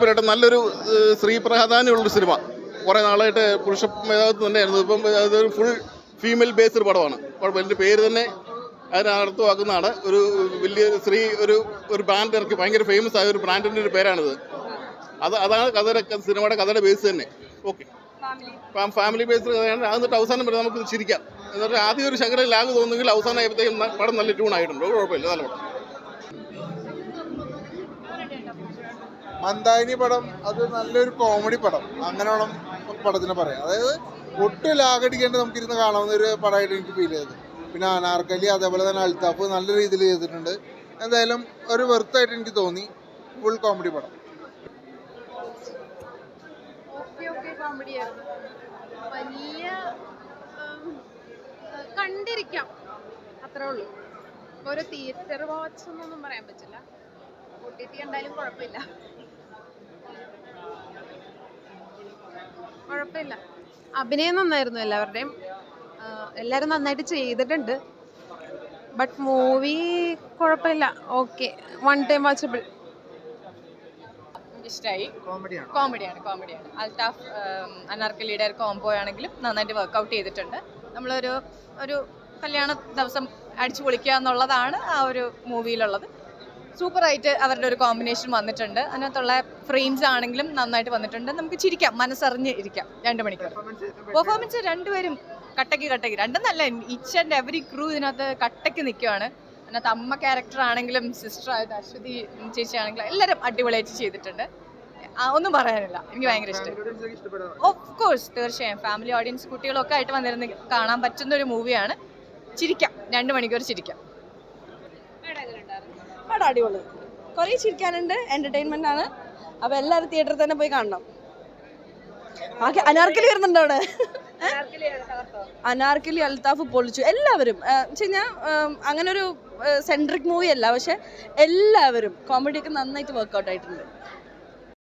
കുഴപ്പമില്ല നല്ലൊരു സ്ത്രീ പ്രാധാന്യമുള്ളൊരു സിനിമ. കുറേ നാളായിട്ട് പുരുഷ മേധാവിത്വം തന്നെയായിരുന്നു. ഇപ്പം അതൊരു ഫുൾ ഫീമെയിൽ ബേസ്ഡ് പടമാണ്. കുഴപ്പമില്ല. എന്റെ പേര് തന്നെ അതിനർത്ഥമാക്കുന്നതാണ് ഒരു വലിയ സ്ത്രീ ഒരു ഒരു ബ്രാൻഡ് ഇറക്കി ഭയങ്കര ഫേമസ് ആയ ഒരു ബ്രാൻഡിന്റെ ഒരു പേരാണിത്. അത് അതാണ് കഥയുടെ സിനിമയുടെ കഥയുടെ ബേസ് തന്നെ. ഓക്കെ ഫാമിലി ബേസ്ഡ് കഥയാണ്. എന്നിട്ട് അവസാനം വരെ നമുക്ക് ചിരിക്കാം. എന്നിട്ട് ആദ്യം ഒരു ശകലം ലാഗ് തോന്നുമെങ്കിൽ അവസാനം ആയപ്പോഴത്തേക്കും പടം നല്ല ട്യൂൺ ആയിട്ടുണ്ട്. കുഴപ്പമില്ല. നല്ല പടം. മന്ദാകിനി പടം അത് നല്ലൊരു കോമഡി പടം. അങ്ങനെ വേണം പടത്തിനെ പറയാം അതായത് ഒട്ടും ലാഗടിക്കേണ്ടത് നമുക്കിരുന്ന് കാണാവുന്ന ഒരു പടമായിട്ട് എനിക്ക് ഫീൽ ചെയ്തത്. പിന്നെ അനാർക്കലി അതേപോലെ തന്നെ അൽത്താഫ് നല്ല രീതിയിൽ ചെയ്തിട്ടുണ്ട്. എന്തായാലും ഒരു വെറുത്തായിട്ട് എനിക്ക് തോന്നി. ഫുൾ കോമഡി പടം. വലിയ കണ്ടിരിക്കാം. അത്രേ ഉള്ളൂ. ഒരു തിയേറ്റർ വാച്ച് എന്നൊന്നും പറയാൻ പറ്റില്ല. ഒ ടി ടി എന്തായാലും കുഴപ്പമില്ല. കുഴപ്പമില്ല. അഭിനയം നന്നായിരുന്നു എല്ലാവരുടെയും. എല്ലാവരും നന്നായിട്ട് ചെയ്തിട്ടുണ്ട്. ബട്ട് മൂവി കുഴപ്പമില്ല. ഓക്കെ വൺ ടൈം വാച്ചബിൾ ഇഷ്ടമായി കോമഡിയാണ്? കോമഡിയാണ് കോമഡിയാണ്. അൽത്താഫ് അനാർക്കലിയുടെ ഒരു കോംബോ ആണെങ്കിലും നന്നായിട്ട് വർക്കൗട്ട് ചെയ്തിട്ടുണ്ട്. നമ്മളൊരു ഒരു കല്യാണ ദിവസം അടിച്ചു പൊളിക്കുക എന്നുള്ളതാണ് ആ ഒരു മൂവിയിലുള്ളത് സൂപ്പറായിട്ട് അവരുടെ ഒരു കോമ്പിനേഷൻ വന്നിട്ടുണ്ട്. അതിനകത്തുള്ള ഫ്രെയിംസ് ആണെങ്കിലും നന്നായിട്ട് വന്നിട്ടുണ്ട്. നമുക്ക് ചിരിക്കാം. മനസ്സറിഞ്ഞ് ഇരിക്കാം. രണ്ട് മണിക്കൂർ. പെർഫോമൻസ് രണ്ടുപേരും കട്ടയ്ക്ക് രണ്ടും നല്ല ഇച്ച് ആൻഡ് എവറി ക്രൂ ഇതിനകത്ത് കട്ടയ്ക്ക് നിൽക്കുകയാണ് അതിനകത്ത് അമ്മ ക്യാരക്ടർ ആണെങ്കിലും സിസ്റ്റർ ആയത് അശ്വതി ചേച്ചി ആണെങ്കിലും എല്ലാവരും അടിപൊളിയായിട്ട് ചെയ്തിട്ടുണ്ട്. ഒന്നും പറയാനില്ല. എനിക്ക് ഭയങ്കര ഇഷ്ടം. ഓഫ് കോഴ്സ് തീർച്ചയായും. ഫാമിലി ഓഡിയൻസ് കുട്ടികളൊക്കെ ആയിട്ട് വന്നിരുന്ന് കാണാൻ പറ്റുന്ന ഒരു മൂവിയാണ് ചിരിക്കാം. രണ്ട് മണിക്കൂർ ചിരിക്കാം. പടം അടിപൊളി. കുറേ ചിരിക്കാനുണ്ട് എന്റർടൈൻമെന്റ് ആണ്. അപ്പൊ എല്ലാവരും തിയേറ്ററിൽ തന്നെ പോയി കാണണം. ബാക്കി അനാർക്കലി വരുന്നുണ്ട് അവിടെ? അനാർക്കലി അൽത്താഫ് പൊളിച്ചു എല്ലാവരും. കഴിഞ്ഞാൽ അങ്ങനെ ഒരു സെൻട്രിക് മൂവി അല്ല പക്ഷെ എല്ലാവരും കോമഡിയൊക്കെ നന്നായിട്ട് വർക്കൗട്ട് ആയിട്ടുണ്ട്.